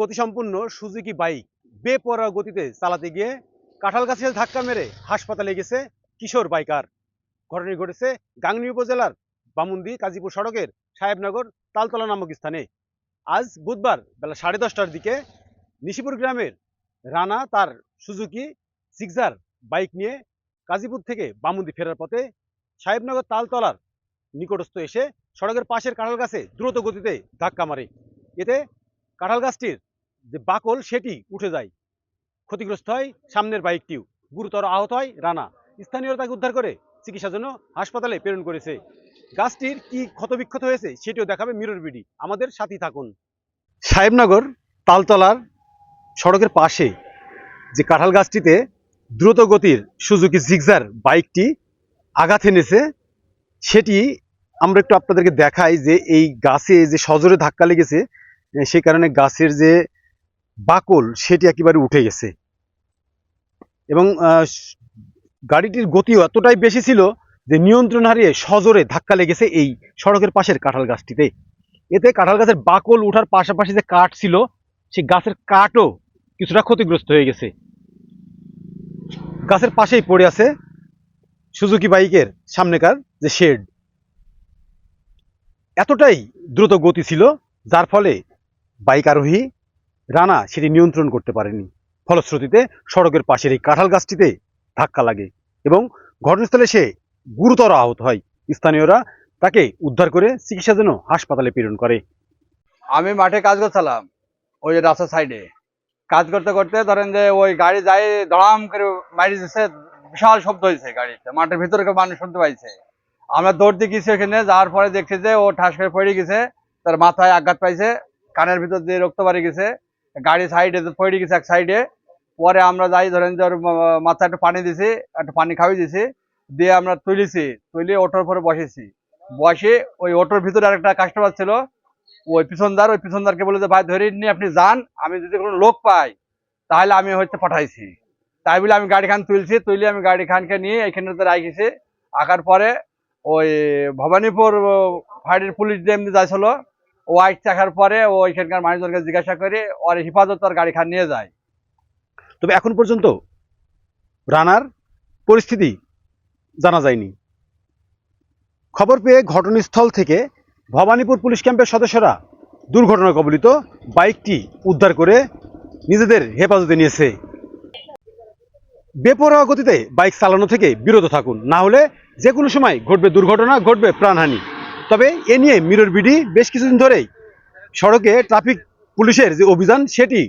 গতিসম্পন্ন Suzuki bike বেপরোয়া গতিতে চালাতে গিয়ে কাঁঠাল গাছের ধাক্কা মেরে হাসপাতালে গেছে কিশোর বাইকার। ঘটনাটি ঘটেছে গাংনী উপজেলার বামুন্দি কাজীপুর সড়কের সাহেবনগর তালতলা নামক স্থানে। আজ বুধবার বেলা সাড়ে দশটার দিকে নিশিপুর গ্রামের রানা তার সুজুকি সিক্সার বাইক নিয়ে কাজীপুর থেকে বামুন্দি ফেরার পথে সাহেবনগর তালতলার নিকটস্থ এসে সড়কের পাশের কাঁঠাল গাছে দ্রুত গতিতে ধাক্কা মারে। এতে কাঁঠাল গাছটির যে বাকল, সেটি উঠে যায়। ক্ষতিগ্রস্ত হয় সামনের বাইকটিও গুরুতর আহত হয় রানা। স্থানীয়রা তাকে উদ্ধার করে চিকিৎসার জন্য হাসপাতালে প্রেরণ করেছে। গাছটির কি ক্ষতবিক্ষত হয়েছে, সেটিও দেখাবে মিরর বিডি। আমাদের সাথী থাকুন। সাহেবনগর তালতলার সড়কের পাশে যে কাঁঠাল গাছটিতে দ্রুত গতির সুজুকি জিগজার বাইকটি আঘাত এনেছে, সেটি আমরা একটু আপনাদেরকে দেখাই যে এই গাছে যে সজোরে ধাক্কা লেগেছে সেই কারণে গাছের যে বাকল, সেটি একেবারে উঠে গেছে। এবং গাড়িটির গতিও এতটাই বেশি ছিল যে নিয়ন্ত্রণ হারিয়ে সজোরে ধাক্কা লেগেছে এই সড়কের পাশের কাঁঠাল গাছটিতে। এতে কাঁঠাল গাছের বাকল উঠার পাশাপাশি যে কাঠ ছিল, সেই গাছের কাঠও কিছুটা ক্ষতিগ্রস্ত হয়ে গেছে। গাছের পাশেই পড়ে আছে সুজুকি বাইকের সামনেকার যে শেড। এতটাই দ্রুত গতি ছিল, যার ফলে বাইক আরোহী রানা সেটি নিয়ন্ত্রণ করতে পারেনি। ফলশ্রুতিতে সড়কের পাশের এই কাঁঠাল গাছটিতে ধাক্কা লাগে এবং ঘটনাস্থলে সে গুরুতর আহত হয়। স্থানীয়রা তাকে উদ্ধার করে চিকিৎসার জন্য হাসপাতালে প্রেরণ করে। আমি মাঠে কাজ করছিলাম, ওই যে রাস্তার সাইডে। কাজ করতে করতে ধরেন যে ওই গাড়ি যাই ধড়াম করে মারি দিচ্ছে বিশাল শব্দ হয়েছে গাড়িতে। মাঠের ভিতরে মানুষ শুনতে পাইছে। আমরা দৌড় দিয়ে গেছি ওখানে, যাওয়ার পরে দেখছি যে ও ঠাস করে পড়ে গেছে, তার মাথায় আঘাত পাইছে। কানের ভিতর দিয়ে রক্ত বাড়ি গেছে, গাড়ি সাইডে পড়ে গেছে এক সাইডে পরে আমরা যাই ধরেন যে ওর মা- মাথায় একটু পানি দিছি, একটু পানি খাওয়াই দিছি, দিয়ে আমরা তুলেছি, তুলে অটোর পরে বসেছি। বসে ওই অটোর ভিতরে আরেকটা কাস্টমার ছিল, ওই পিছনদার, ওই পিছনদারকে বলে যে, ভাই, ধরে নিয়ে আপনি যান, আমি যদি কোনো লোক পাই, তাহলে আমি হচ্ছে পাঠাইছি। তাই বলে আমি গাড়ি খান তুলছি, তুলে আমি গাড়ি খানকে নিয়ে এখানে রাখিছি আঁকার পরে ওই ভবানীপুর ফায়ারের পুলিশ যে এমনি যাইছিল আইট চাকার পরে ও এখানকার মানুষজনকে জিজ্ঞাসা করে, ওর হেফাজত ওর গাড়ি খান নিয়ে যায়। তবে এখন পর্যন্ত রানার পরিস্থিতি জানা যায়নি। খবর পেয়ে ঘটনাস্থল থেকে ভবানীপুর পুলিশ ক্যাম্পের সদস্যরা দুর্ঘটনা কবলিত বাইকটি উদ্ধার করে নিজেদের হেফাজতে নিয়েছে। বেপরোয়া গতিতে বাইক চালানো থেকে বিরত থাকুন। না হলে যে কোনো সময় ঘটবে দুর্ঘটনা, ঘটবে প্রাণহানি। তবে এ নিয়ে মিরর বিডি বেশ কিছুদিন ধরেই সড়কে ট্রাফিক পুলিশের যে অভিযান, সেটি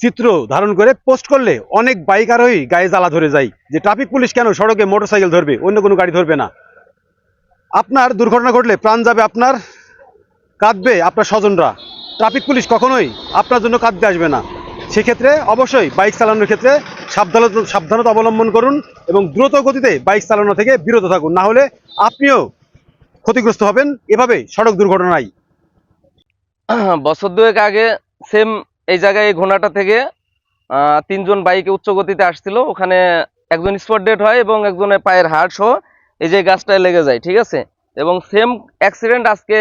চিত্র ধারণ করে পোস্ট করলে অনেক বাইক আরোহী গায়ে জ্বালা ধরে যায়। যে ট্রাফিক পুলিশ কেন সড়কে মোটরসাইকেল ধরবে? অন্য কোনো গাড়ি ধরবে না। আপনার দুর্ঘটনা ঘটলে প্রাণ যাবে আপনার, কাঁদবে আপনার স্বজনরা। ট্রাফিক পুলিশ কখনোই আপনার জন্য কাঁদতে আসবে না। সেক্ষেত্রে অবশ্যই বাইক চালানোর ক্ষেত্রে সাবধানতা সাবধানতা অবলম্বন করুন এবং দ্রুত গতিতে বাইক চালানো থেকে বিরত থাকুন। না হলে আপনিও ক্ষতিগ্রস্ত হবেন, এভাবে সড়ক দুর্ঘটনায়। বছর দুয়েক আগে সেম এই জায়গায় এই ঘোড়াটা থেকে তিনজন বাইকে উচ্চ গতিতে আসছিল। ওখানে একজন স্পট ডেট হয় এবং একজনের পায়ের হাড় সহ এই যে গাছটায় লেগে যায়, ঠিক আছে? এবং সেম অ্যাক্সিডেন্ট আজকে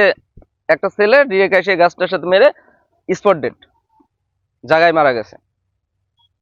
একটা ছেলে ডিরেক্ট এসে গাছটার সাথে মেরে স্পট ডেট, জায়গায় মারা গেছে।